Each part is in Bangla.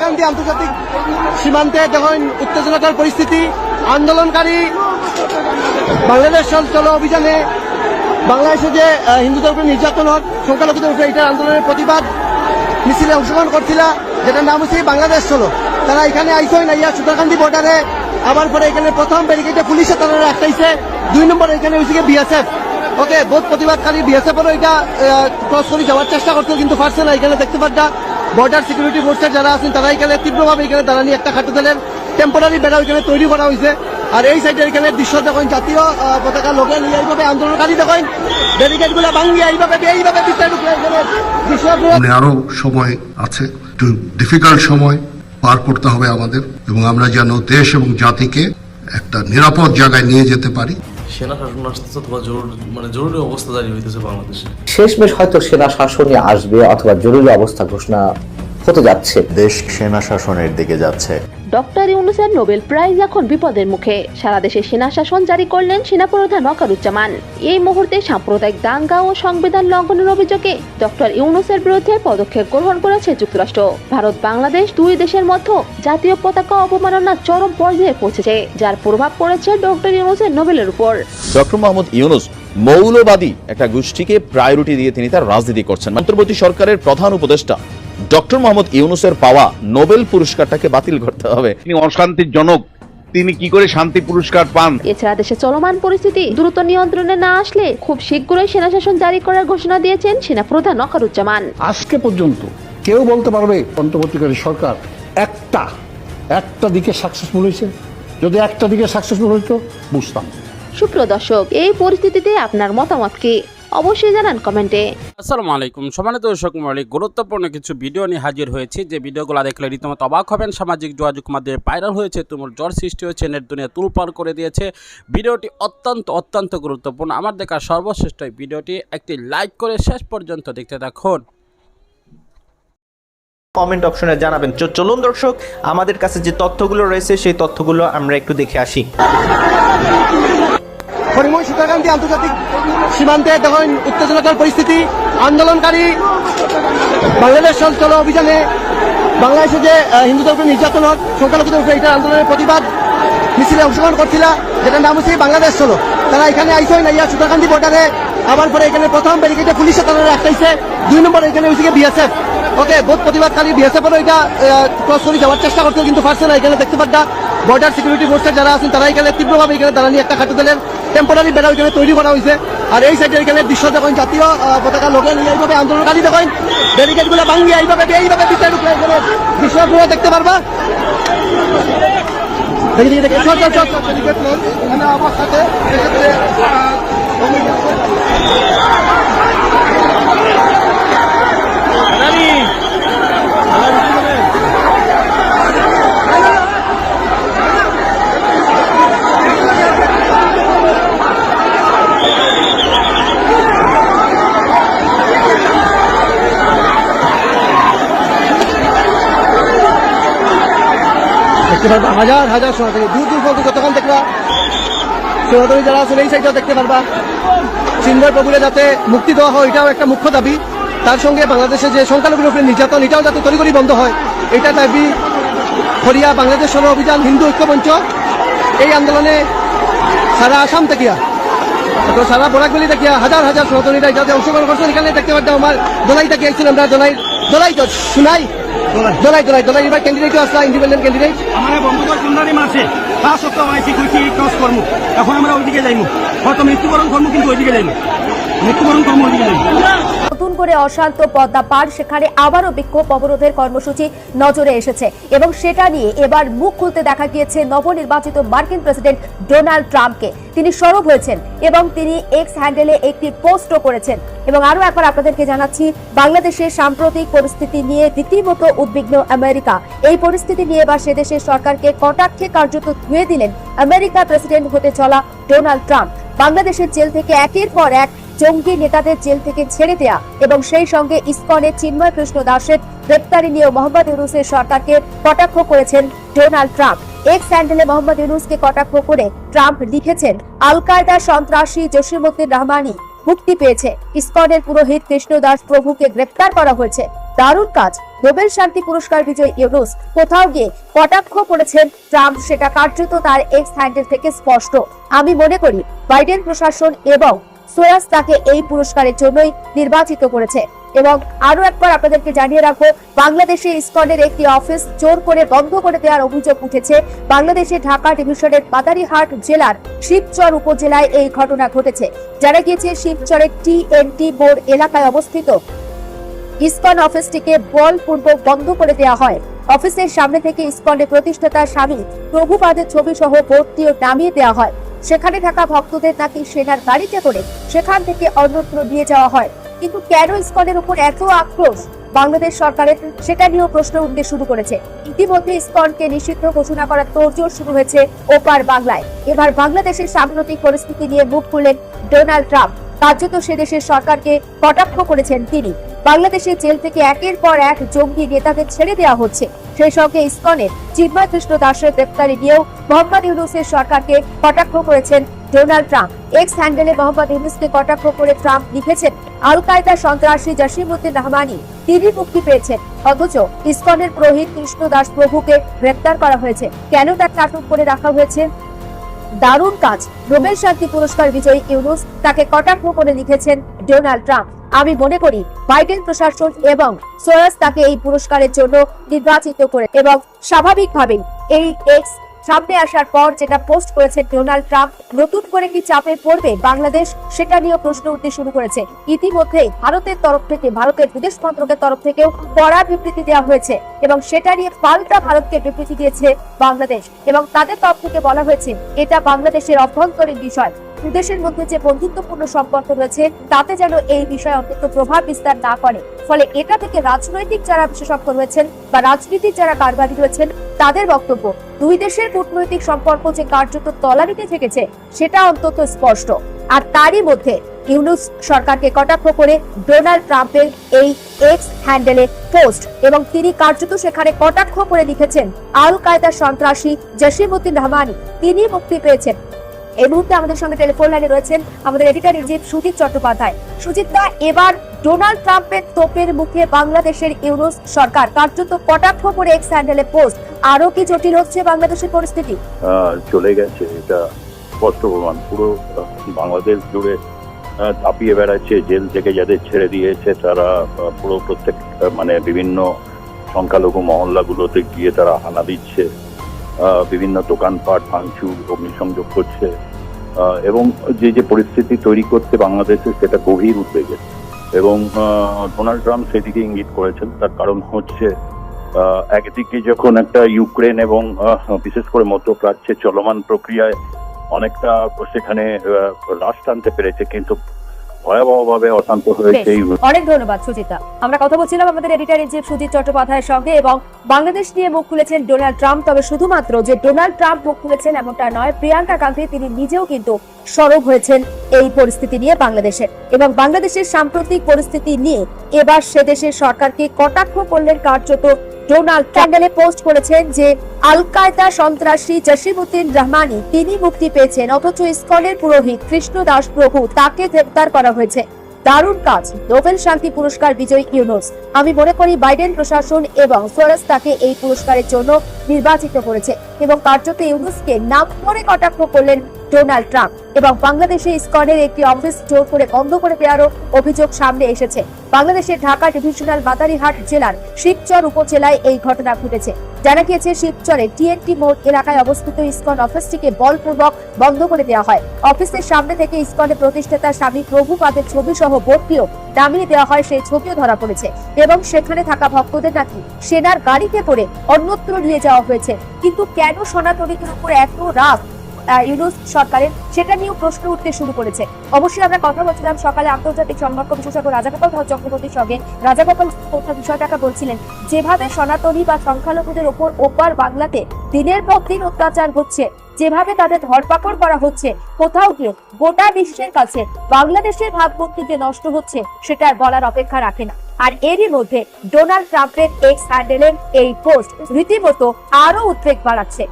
গান্ধী আন্তর্জাতিক সীমান্তে যখন উত্তেজনাকর পরিস্থিতি, আন্দোলনকারী বাংলাদেশ চল অভিযানে বাংলাদেশে যে হিন্দুদের উপরে নির্যাতন হোক সংখ্যালঘুদের উপরে এটার আন্দোলনের প্রতিবাদ মিছিলে অংশগ্রহণ করছিল, যেটার নাম হচ্ছে বাংলাদেশ চলো। তারা এখানে আইসই না, ইয়া সুতারকান্দি বর্ডারে, আবার পরে এখানে প্রথম ব্যারিকেডে পুলিশে তারা রাখতেছে। দুই নম্বর এখানে হচ্ছে বিএসএফ ওকে, বহুত প্রতিবাদকারী বিএসএফ এরও এটা ক্রস করে যাওয়ার চেষ্টা করছিল, কিন্তু পারছে না, এখানে দেখতে পাচ্ছা বর্ডার সিকিউরিটি ফোর্সের যারা আছেন তারা এখানে তীব্রভাবে এখানে নিয়ে একটা খাটে দিলেন টেম্পোরারি বেড়া এখানে তৈরি করা হয়েছে। আর এই সাইডে এখানে দৃশ্য দেখেন, জাতীয় পতাকা লোকে নিয়ে এইভাবে আন্দোলনকারী দেখেন ব্যারিকেডগুলো ভাঙ্গিয়ে এইভাবে এইভাবে দৃশ্য আরও সময় আছে, একটু ডিফিকাল্ট সময় পার করতে হবে আমাদের, এবং আমরা যেন দেশ এবং জাতিকে একটা নিরাপদ জায়গায় নিয়ে যেতে পারি। সেনা শাসন আসতেছে অথবা জরুরি মানে জরুরি অবস্থা জারি হইতেছে বাংলাদেশে। শেষমেশ হয়তো সেনা শাসনই আসবে অথবা জরুরি অবস্থা ঘোষণা হতে যাচ্ছে। দেশ সেনা শাসনের দিকে যাচ্ছে। ডক্টর ইউনুসের নোবেল প্রাইজ এখন বিপদের মুখে। সারা দেশে সেনা শাসন জারি করলেন সেনাপ্রধান ওয়াকারুজ্জামান। এই মুহূর্তে সাম্প্রদায়িক দাঙ্গা ও সংবিধান লঙ্ঘনের অভিযোগে ডক্টর ইউনুসের বিরুদ্ধে পদক্ষেপ গ্রহণ করেছে যুক্তরাষ্ট্র। ভারত বাংলাদেশ দুই দেশের মধ্যে জাতীয় পতাকা অবমাননা চরম পর্যায়ে পৌঁছেছে যার প্রভাব পড়েছে ডক্টর ইউনুসের নোবেলের উপর। ডক্টর মোহাম্মদ ইউনুস মৌলবাদী একটা গোষ্ঠীকে প্রায়োরিটি দিয়ে তিনি তার রাজনীতি করছেন। অন্তর্বর্তী সরকারের প্রধান উপদেষ্টা ডক্টর মোহাম্মদ ইউনুসের পাওয়া নোবেল পুরস্কারটাকে বাতিল করতে হবে। তিনি অশান্তির জনক তিনি কি করে শান্তি পুরস্কার পান? এছাড়া দেশে চলমান পরিস্থিতি দ্রুত নিয়ন্ত্রণে না আসলে খুব শীঘ্রই সেনা শাসন জারি করার ঘোষণা দিয়েছেন সেনাপ্রধান ওয়াকারুজ্জামান আজকে পর্যন্ত কেউ বলতে পারবে অন্তর্বর্তীকারী সরকার একটা একটা দিকে সাকসেসফুল হয়েছে? যদি একটা দিকে সাকসেসফুল হইতো বুঝতাম। সুপ্রিয় দর্শক এই পরিস্থিতিতে আপনার মতামত কি? অবশ্যই জানান কমেন্টে। আসসালামু আলাইকুম। সম্মানিত দর্শক মৌলিক গুরুত্বপূর্ণ কিছু ভিডিও নিয়ে হাজির হয়েছে। যে ভিডিওগুলো দেখলে রীতিমতো অবাক হবেন সামাজিক যোগাযোগ মাধ্যমে ভাইরাল হয়েছে তুমুল জ্বর সৃষ্টি হয়েছে নেট দুনিয়া তুলপার করে দিয়েছে। ভিডিওটি অত্যন্ত অত্যন্ত গুরুত্বপূর্ণ। আমার দেখা সর্বশ্রেষ্ঠ এই ভিডিওটি একটি লাইক করে শেষ পর্যন্ত দেখতে থাকুন। কমেন্ট অপশনে জানাবেন। চলুন দর্শক আমাদের কাছে যে তথ্যগুলো রয়েছে সেই তথ্যগুলো আমরা একটু দেখে আসি। হরিময় আন্তর্জাতিক সীমান্তে যখন উত্তেজনাকর পরিস্থিতি আন্দোলনকারী বাংলাদেশ চল অভিযানে বাংলাদেশে যে আহ, হিন্দুদের উপরে নির্যাতন হোক সংখ্যালঘুদের উপরে এটার আন্দোলনের প্রতিবাদ মিছিলে অংশগ্রহণ করছিল যেটার নাম হচ্ছে বাংলাদেশ চলো। তারা এখানে আইসই না ইয়া সুতারকান্দি বর্ডারে আবার পরে এখানে প্রথম ব্যারিকেডে পুলিশে তারা রাখতেছে দুই নম্বর এখানে হচ্ছে বিএসএফ ওকে বহুত প্রতিবাদকারী বিএসএফ এরও এটা ক্রস করে যাওয়ার চেষ্টা করছিল কিন্তু পারছে না এখানে দেখতে পাচ্ছা বর্ডার সিকিউরিটি ফোর্সের যারা আছেন তারা এখানে তীব্রভাবে এখানে দাঁড়ানি একটা খাটে দিলেন। টেম্পোরারি বেড়া ওইখানে তৈরি করা হয়েছে আর এই সাইডে এখানে দৃশ্য যখন জাতীয় পতাকা লোকে নিয়ে এইভাবে আন্দোলনকারী দেখেন ব্যারিকেডগুলো ভাঙ্গিয়ে এইভাবে এইভাবে ভিতরে ঢুকে এখানে দৃশ্য আপনারা দেখতে পারবা। আমার দেখি দেখি চল চল চল চল ব্যারিকেড নেন এখানে আমার সাথে এক্ষেত্রে দেখতে পারবা, হাজার হাজার সনাতনী দূর দূর পর্যন্ত যতক্ষণ দেখবা? সনাতনী যারা আছেন এই সাইডেও দেখতে পারবা। সিনগর প্রভুরে যাতে মুক্তি দেওয়া হয়, এটাও একটা মুখ্য দাবি। তার সঙ্গে বাংলাদেশে যে সংখ্যালঘুর উপরে নির্যাতন, এটাও যাতে তরিগরি বন্ধ হয়, এটা দাবি হরিয়া বাংলাদেশ সর অভিযান হিন্দু ঐক্যমঞ্চ এই আন্দোলনে সারা আসাম থেকে তো সারা বরাকগুলি থেকে হাজার হাজার সনাতনীরা যাতে অংশগ্রহণ করছেন এখানে দেখতে পাচ্ছি আমার দোলাই থেকে আমরা দোলাই দোলাই তো শুনাই। দোলাই দোলাই দোলাই এবার ক্যান্ডিডেট আসলা ইন্ডিপেন্ডেন্ট ক্যান্ডিডেট আমার বন্ধুদের সুন্দরী মাসে তা সত্ত্বেও আইসি, কইছি ক্রস করব এখন আমরা ওইদিকে যাইমু। হয়তো মৃত্যুবরণ করব কিন্তু ওইদিকে যাইমু। নতুন করে অশান্ত পদ্মা পার, সেখানে আবারও বিক্ষোভ অবরোধের কর্মসূচি নজরে এসেছে। এবং সেটা নিয়ে এবার মুখ খুলতে দেখা গিয়েছে নবনির্বাচিত মার্কিন প্রেসিডেন্ট ডোনাল্ড ট্রাম্পকে। তিনি সরব হয়েছেন এবং তিনি এক্স হ্যান্ডেলে একটি পোস্টও করেছেন। এবং আরও একবার আপনাদেরকে জানাচ্ছি, বাংলাদেশের সাম্প্রতিক পরিস্থিতি নিয়ে রীতিমতো উদ্বিগ্ন আমেরিকা। এই পরিস্থিতি নিয়ে এবার সে দেশের সরকারকে কটাক্ষে কার্যত ধুয়ে দিলেন আমেরিকার প্রেসিডেন্ট হতে চলা ডোনাল্ড ট্রাম্প। বাংলাদেশের জেল থেকে একের পর এক জঙ্গি নেতাদের জেল থেকে ছেড়ে দেয়া এবং সেই সঙ্গে ইসকনের চিন্ময় কৃষ্ণ দাসের গ্রেপ্তারি নিয়ে মোহাম্মদ ইউনুসের সরকারকে কটাক্ষ করেছেন ডোনাল্ড ট্রাম্প। এক্স স্যান্ডেলে মোহাম্মদ ইউনুসকে কটাক্ষ করে ট্রাম্প লিখেছেন, আল কায়দা সন্ত্রাসী জসিমুদ্দিন রহমানি মুক্তি পেয়েছে। ইসকনের পুরোহিত কৃষ্ণ দাস প্রভুকে গ্রেপ্তার করা হয়েছে। দারুণ কাজ। নোবেল শান্তি পুরস্কার বিজয়ী ইউনুস কোথাও গিয়ে কটাক্ষ করেছেন ট্রাম্প, সেটা কার্যত তার এক্স হ্যান্ডেল থেকে স্পষ্ট। আমি মনে করি, বাইডেন প্রশাসন এবং সোয়াস তাকে এই পুরস্কারের জন্যই নির্বাচিত করেছে। এবং আরও একবার আপনাদেরকে জানিয়ে রাখব, বাংলাদেশে ইসকনের একটি অফিস জোর করে বন্ধ করে দেওয়ার অভিযোগ উঠেছে। বাংলাদেশে ঢাকা ডিভিশনের মাদারিহাট জেলার শিবচর উপজেলায় এই ঘটনা ঘটেছে। জানা গিয়েছে, শিবচরের টিএনটি বোর্ড এলাকায় অবস্থিত ইসকন অফিসটিকে বলপূর্বক বন্ধ করে দেওয়া হয়। অফিসের সামনে থেকে ইসকনের প্রতিষ্ঠাতা স্বামী প্রভুপাদের ছবি সহ বোর্ডটিও নামিয়ে দেওয়া হয়। সেখানে থাকা ভক্তদের নাকি সেনার গাড়িতে করে সেখান থেকে অন্যত্র নিয়ে যাওয়া হয়। কিন্তু কেন ইসকনের উপর এত আক্রোশ? বাংলাদেশ সরকারের সেটা নিয়েও প্রশ্ন উঠতে শুরু করেছে। ইতিমধ্যে ইসকনকে নিষিদ্ধ ঘোষণা করার তোড়জোড় শুরু হয়েছে ওপার বাংলায়। এবার বাংলাদেশের সাম্প্রতিক পরিস্থিতি নিয়ে মুখ খুললেন ডোনাল্ড ট্রাম্প। কার্যত সে দেশের সরকারকে কটাক্ষ করেছেন তিনি। বাংলাদেশের জেল থেকে একের পর এক জঙ্গি নেতাদের ছেড়ে দেওয়া হচ্ছে। সেই সঙ্গে ইসকনের চিন্ময় কৃষ্ণ দাসের গ্রেপ্তারি নিয়েও মোহাম্মদ ইউনুসের সরকারকে কটাক্ষ করেছেন ডোনাল্ড ট্রাম্প। এক্স হ্যান্ডেলে মোহাম্মদ ইউনুসকে কটাক্ষ করে ট্রাম্প লিখেছেন, আল কায়দা সন্ত্রাসী জসিমুদ্দিন রহমানি, তিনি মুক্তি পেয়েছেন। অথচ ইস্কনের পুরোহিত কৃষ্ণ দাস প্রভুকে গ্রেপ্তার করা হয়েছে। কেন তাকে আটক করে রাখা হয়েছে? দারুণ কাজ। নোবেল শান্তি পুরস্কার বিজয়ী ইউনুস তাকে কটাক্ষ করে লিখেছেন ডোনাল্ড ট্রাম্প। আমি মনে করি বাইডেন প্রশাসন এবং সোয়াস তাকে এই পুরস্কারের জন্য নির্বাচিত করে এবং স্বাভাবিকভাবেই এই এক্স সামনে আসার পর যেটা পোস্ট করেছেন ডোনাল্ড ট্রাম্প, নতুন করে কি চাপে পড়বে বাংলাদেশ? সেটা নিয়েও প্রশ্ন উঠতে শুরু করেছে। ইতিমধ্যেই ভারতের তরফ থেকে, ভারতের বিদেশ মন্ত্রকের তরফ থেকেও কড়া বিবৃতি দেওয়া হয়েছে এবং সেটা নিয়ে পাল্টা ভারতকে বিবৃতি দিয়েছে বাংলাদেশ এবং তাদের তরফ থেকে বলা হয়েছে, এটা বাংলাদেশের অভ্যন্তরীণ বিষয়। দুদেশের মধ্যে যে বন্ধুত্বপূর্ণ সম্পর্ক রয়েছে, তাতে যেন এই বিষয়ে অন্তত প্রভাব বিস্তার না করে। ফলে এটা থেকে রাজনৈতিক যারা বিশেষজ্ঞ রয়েছেন বা রাজনীতির যারা কারবারি রয়েছেন, তাদের বক্তব্য, দুই দেশের কূটনৈতিক সম্পর্ক যে কার্যত তলানিতে থেকেছে, সেটা অন্তত স্পষ্ট। আর তারই মধ্যে ইউনুস সরকারকে কটাক্ষ করে ডোনাল্ড ট্রাম্পের এই এক্স হ্যান্ডেলে পোস্ট এবং তিনি কার্যত সেখানে কটাক্ষ করে লিখেছেন আল কায়দা সন্ত্রাসী জসিমুদ্দিন রহমানি, তিনি মুক্তি পেয়েছেন। এই মুহূর্তে আমাদের সঙ্গে টেলিফোন লাইনে রয়েছেন আমাদের এডিটর ইন সুজিত চট্টোপাধ্যায়। সুজিত দা, এবার ডোনাল্ড ট্রাম্পের তোপের মুখে বাংলাদেশের ইউনুস সরকার। কার্যত কটাক্ষ করে এক্স হ্যান্ডেলে পোস্ট আরও কি জটিল হচ্ছে বাংলাদেশের পরিস্থিতি? চলে গেছে, এটা স্পষ্ট প্রমাণ। পুরো বাংলাদেশ জুড়ে তাপিয়ে বেড়াচ্ছে, জেল থেকে যাদের ছেড়ে দিয়েছে তারা পুরো প্রত্যেক মানে বিভিন্ন সংখ্যালঘু মহল্লাগুলোতে গিয়ে তারা হানা দিচ্ছে। বিভিন্ন দোকানপাট, ভাঙচুর, অগ্নিসংযোগ করছে এবং যে যে পরিস্থিতি তৈরি করছে বাংলাদেশে সেটা গভীর উদ্বেগের এবং ডোনাল্ড ট্রাম্প সেদিকে ইঙ্গিত করেছেন। তার কারণ হচ্ছে একদিকে যখন একটা ইউক্রেন এবং বিশেষ করে মধ্যপ্রাচ্যে চলমান প্রক্রিয়ায় অনেকটা সেখানে রাশ টানতে পেরেছে, কিন্তু ভয়াবহভাবে অশান্ত হয়েছে অনেক ধন্যবাদ সুজিতা। আমরা কথা বলছিলাম আমাদের এডিটর ইন চিফ সুজিত চট্টোপাধ্যায়ের সঙ্গে এবং বাংলাদেশ নিয়ে মুখ খুলেছেন ডোনাল্ড ট্রাম্প তবে শুধুমাত্র যে ডোনাল্ড ট্রাম্প মুখ খুলেছেন এমনটা নয় প্রিয়াঙ্কা গান্ধী তিনি নিজেও কিন্তু সরব হয়েছেন এই পরিস্থিতি নিয়ে বাংলাদেশের এবং বাংলাদেশের সাম্প্রতিক পরিস্থিতি নিয়ে এবার সে দেশের সরকারকে কটাক্ষ করলেন কার্যত ডোনাল্ড ক্যান্ডেলে পোস্ট করেছেন যে আল কায়দা সন্ত্রাসী জসিমুদ্দিন রহমানি, তিনি মুক্তি পেয়েছেন, অথচ স্কলের পুরোহিত কৃষ্ণ দাস প্রভু তাকে গ্রেপ্তার করা হয়েছে। দারুণ কাজ। নোবেল শান্তি পুরস্কার বিজয়ী ইউনুস। আমি মনে করি বাইডেন প্রশাসন এবং সোরাস তাকে এই পুরস্কারের জন্য নির্বাচিত করেছে এবং কার্যত ইউনুসকে নাম করে কটাক্ষ করলেন ডোনাল্ড ট্রাম্প এবং বাংলাদেশে ইসকনের একটি অফিস জোর করে বন্ধ করে দেওয়ারও অভিযোগ সামনে এসেছে। বাংলাদেশের ঢাকা ডিভিশনাল মাদারিহাট জেলার শিবচর উপজেলায় এই ঘটনা ঘটেছে। জানা গিয়েছে শিবচরে টিএনটি মোড় এলাকায় অবস্থিত ইসকন অফিসটিকে বলপূর্বক বন্ধ করে দেওয়া হয়। অফিসের সামনে থেকে ইসকনের প্রতিষ্ঠাতা স্বামী প্রভুপাদের ছবি সহ বোর্ডটিও নামিয়ে দেওয়া হয়, সেই ছবিও ধরা পড়েছে এবং সেখানে থাকা ভক্তদের নাকি সেনার গাড়িতে করে অন্যত্র নিয়ে যাওয়া হয়েছে। কিন্তু কেন সনাতনীদের উপর এত রাগ? ইউনুস সরকারের সেটা নিয়েও প্রশ্ন উঠতে শুরু করেছে। অবশ্যই আমরা কথা বলছিলাম সকালে আন্তর্জাতিক বিশেষজ্ঞ ধর চক্রবর্তীর সঙ্গে। বলছিলেন, যেভাবে সনাতনী বা সংখ্যালঘুদের ওপর ওপার বাংলাতে দিনের পর দিন অত্যাচার হচ্ছে, যেভাবে তাদের ধরপাকড় করা হচ্ছে, কোথাও গিয়ে গোটা বিশ্বের কাছে বাংলাদেশের ভাবমূর্তি যে নষ্ট হচ্ছে, সেটা বলার অপেক্ষা রাখে না। আর এরই মধ্যে ডোনাল্ড ট্রাম্পের এক্স হ্যান্ডেলের এই পোস্ট রীতিমতো আরও উদ্বেগ বাড়াচ্ছে।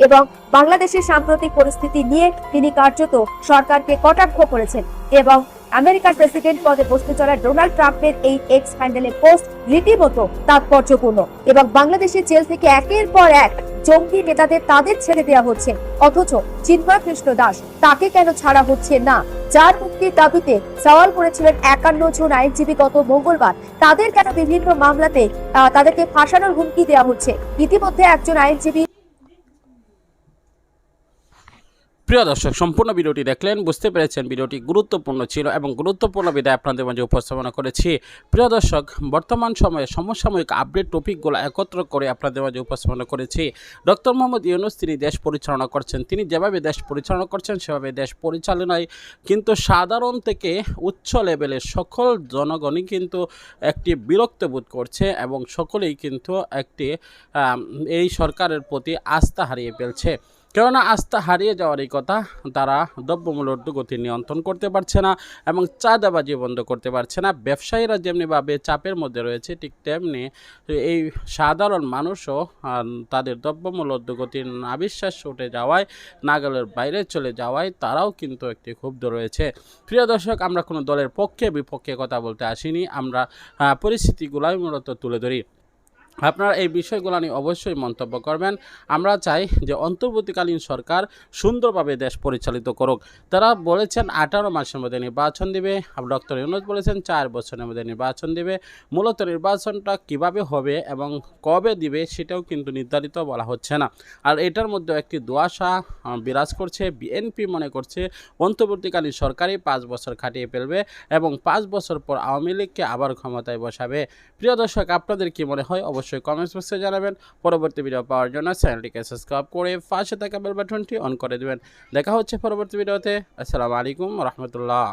এবং বাংলাদেশের সাম্প্রতিক পরিস্থিতি নিয়ে তিনি কার্যত সরকারকে কটাক্ষ করেছেন এবং আমেরিকার প্রেসিডেন্ট পদে বসতে চলা ডোনাল্ড ট্রাম্পের এই এক্স হ্যান্ডেলের পোস্ট রীতিমতো তাৎপর্যপূর্ণ এবং বাংলাদেশের জেল থেকে একের পর এক জঙ্গি নেতাদের তাদের ছেড়ে দেওয়া হচ্ছে। অথচ চিন্ময় কৃষ্ণ দাস তাকে কেন ছাড়া হচ্ছে না? যার মুক্তির দাবিতে সওয়াল করেছিলেন একান্ন জন আইনজীবী গত মঙ্গলবার। তাদের কেন বিভিন্ন মামলাতে তাদেরকে ফাঁসানোর হুমকি দেওয়া হচ্ছে? ইতিমধ্যে একজন আইনজীবী প্রিয় দর্শক, সম্পূর্ণ ভিডিওটি দেখলেন, বুঝতে পেরেছেন ভিডিওটি গুরুত্বপূর্ণ ছিল এবং গুরুত্বপূর্ণ বিদায় আপনাদের মাঝে উপস্থাপনা করেছি। প্রিয় দর্শক, বর্তমান সময়ে সমসাময়িক আপডেট টপিকগুলো একত্র করে আপনাদের মাঝে উপস্থাপনা করেছি। ডক্টর মোহাম্মদ ইউনুস, তিনি দেশ পরিচালনা করছেন। তিনি যেভাবে দেশ পরিচালনা করছেন, সেভাবে দেশ পরিচালনায় কিন্তু সাধারণ থেকে উচ্চ লেভেলের সকল জনগণই কিন্তু একটি বিরক্ত বোধ করছে এবং সকলেই কিন্তু একটি এই সরকারের প্রতি আস্থা হারিয়ে ফেলছে। কেননা আস্থা হারিয়ে যাওয়ার এই কথা তারা দ্রব্যমূল্য ঊর্ধ্বগতি নিয়ন্ত্রণ করতে পারছে না এবং চা চাঁদাবাজি বন্ধ করতে পারছে না। ব্যবসায়ীরা যেমনিভাবে চাপের মধ্যে রয়েছে, ঠিক তেমনি এই সাধারণ মানুষও তাদের দ্রব্যমূল্য ঊর্ধ্বগতির আবিশ্বাস উঠে যাওয়ায়, নাগালের বাইরে চলে যাওয়ায় তারাও কিন্তু একটি ক্ষুব্ধ রয়েছে। প্রিয় দর্শক, আমরা কোনো দলের পক্ষে বিপক্ষে কথা বলতে আসিনি। আমরা পরিস্থিতিগুলাই মূলত তুলে ধরি। আপনারা এই বিষয়গুলো নিয়ে অবশ্যই মন্তব্য করবেন। আমরা চাই যে অন্তর্বর্তীকালীন সরকার সুন্দরভাবে দেশ পরিচালিত করুক। তারা বলেছেন আঠারো মাসের মধ্যে নির্বাচন দিবে। ডক্টর ইউনুস বলেছেন চার বছরের মধ্যে নির্বাচন দিবে। মূলত নির্বাচনটা কীভাবে হবে এবং কবে দিবে সেটাও কিন্তু নির্ধারিত বলা হচ্ছে না। আর এটার মধ্যে একটি দোয়াশা বিরাজ করছে। বিএনপি মনে করছে অন্তর্বর্তীকালীন সরকারই পাঁচ বছর খাটিয়ে ফেলবে এবং পাঁচ বছর পর আওয়ামী লীগকে আবার ক্ষমতায় বসাবে। প্রিয় দর্শক, আপনাদের কি মনে হয়? অবশ্যই কমেন্টস বক্সে জানাবেন। পরবর্তী ভিডিও পাওয়ার জন্য চ্যানেলটিকে সাবস্ক্রাইব করে পাশে থাকা বেল বাটনটি অন করে দেবেন। দেখা হচ্ছে পরবর্তী ভিডিওতে আসসালামু আলাইকুম রহমতুল্লাহ।